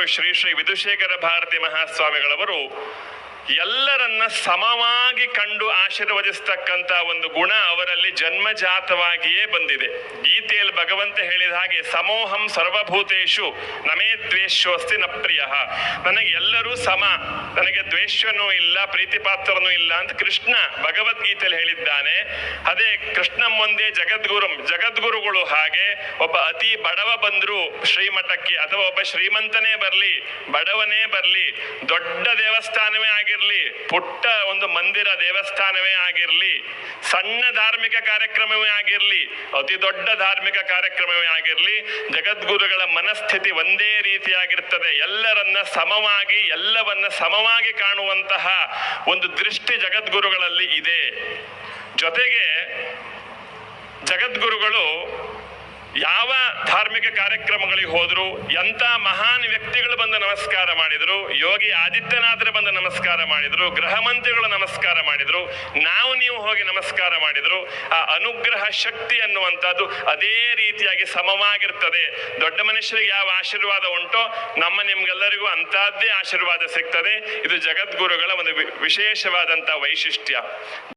ಜಗದ್ಗುರು ಶ್ರೀ ಶ್ರೀ ವಿಧುಶೇಖರ ಭಾರತಿ ಮಹಾಸ್ವಾಮಿಗಳವರು ಎಲ್ಲರನ್ನ ಸಮವಾಗಿ ಕಂಡು ಆಶೀರ್ವದಿಸ್ತಕ್ಕಂಥ ಒಂದು ಗುಣ ಅವರಲ್ಲಿ ಜನ್ಮಜಾತವಾಗಿಯೇ ಬಂದಿದೆ. ಗೀತೆಯಲ್ಲಿ ಭಗವಂತ ಹೇಳಿದ ಹಾಗೆ, ಸಮೋಹಂ ಸರ್ವಭೂತೇಶು ನಮೇ ದ್ವೇಷೋಸ್ತಿ ನ ನನಗೆ ಎಲ್ಲರೂ ಸಮ ನನಗೆ ದ್ವೇಷನೂ ಇಲ್ಲ ಪ್ರೀತಿ ಪಾತ್ರನೂ ಇಲ್ಲ ಅಂತ ಕೃಷ್ಣ ಭಗವದ್ಗೀತೆಯಲ್ಲಿ ಹೇಳಿದ್ದಾನೆ. ಅದೇ ಕೃಷ್ಣ ಮುಂದೆ ಜಗದ್ಗುರು, ಜಗದ್ಗುರುಗಳು ಹಾಗೆ ಒಬ್ಬ ಅತಿ ಬಡವ ಬಂದ್ರು ಶ್ರೀಮಠಕ್ಕೆ ಅಥವಾ ಒಬ್ಬ ಶ್ರೀಮಂತನೇ ಬರ್ಲಿ, ಬಡವನೇ ಬರಲಿ, ದೊಡ್ಡ ದೇವಸ್ಥಾನವೇ ಆಗಿರಲಿ, ಪುಟ್ಟ ಒಂದು ಮಂದಿರ ದೇವಸ್ಥಾನವೇ ಆಗಿರ್ಲಿ, ಸಣ್ಣ ಧಾರ್ಮಿಕ ಕಾರ್ಯಕ್ರಮವೇ ಆಗಿರಲಿ, ಅತಿ ದೊಡ್ಡ ಧಾರ್ಮಿಕ ಕಾರ್ಯಕ್ರಮವೇ ಆಗಿರ್ಲಿ, ಜಗದ್ಗುರುಗಳ ಮನಸ್ಥಿತಿ ಒಂದೇ ರೀತಿಯಾಗಿರ್ತದೆ. ಎಲ್ಲರನ್ನ ಸಮವಾಗಿ, ಎಲ್ಲವನ್ನ ಸಮವಾಗಿ ಕಾಣುವಂತಹ ಒಂದು ದೃಷ್ಟಿ ಜಗದ್ಗುರುಗಳಲ್ಲಿ ಇದೆ. ಜೊತೆಗೆ ಜಗದ್ಗುರುಗಳು ಯಾವ ಧಾರ್ಮಿಕ ಕಾರ್ಯಕ್ರಮಗಳಿಗೆ ಹೋದ್ರು ಎಂತ ಮಹಾನ್ ವ್ಯಕ್ತಿಗಳು ಬಂದು ನಮಸ್ಕಾರ ಮಾಡಿದ್ರು, ಯೋಗಿ ಆದಿತ್ಯನಾಥರು ಬಂದು ನಮಸ್ಕಾರ ಮಾಡಿದ್ರು, ಗೃಹ ಮಂತ್ರಿಗಳು ನಮಸ್ಕಾರ ಮಾಡಿದ್ರು, ನಾವು ನೀವು ಹೋಗಿ ನಮಸ್ಕಾರ ಮಾಡಿದ್ರು, ಆ ಅನುಗ್ರಹ ಶಕ್ತಿ ಅನ್ನುವಂಥದ್ದು ಅದೇ ರೀತಿಯಾಗಿ ಸಮವಾಗಿರ್ತದೆ. ದೊಡ್ಡ ಮನುಷ್ಯರಿಗೆ ಯಾವ ಆಶೀರ್ವಾದ ಉಂಟೋ, ನಮ್ಮ ನಿಮ್ಗೆಲ್ಲರಿಗೂ ಅಂತಹದ್ದೇ ಆಶೀರ್ವಾದ ಸಿಗ್ತದೆ. ಇದು ಜಗದ್ಗುರುಗಳ ಒಂದು ವಿಶೇಷವಾದಂತಹ ವೈಶಿಷ್ಟ್ಯ.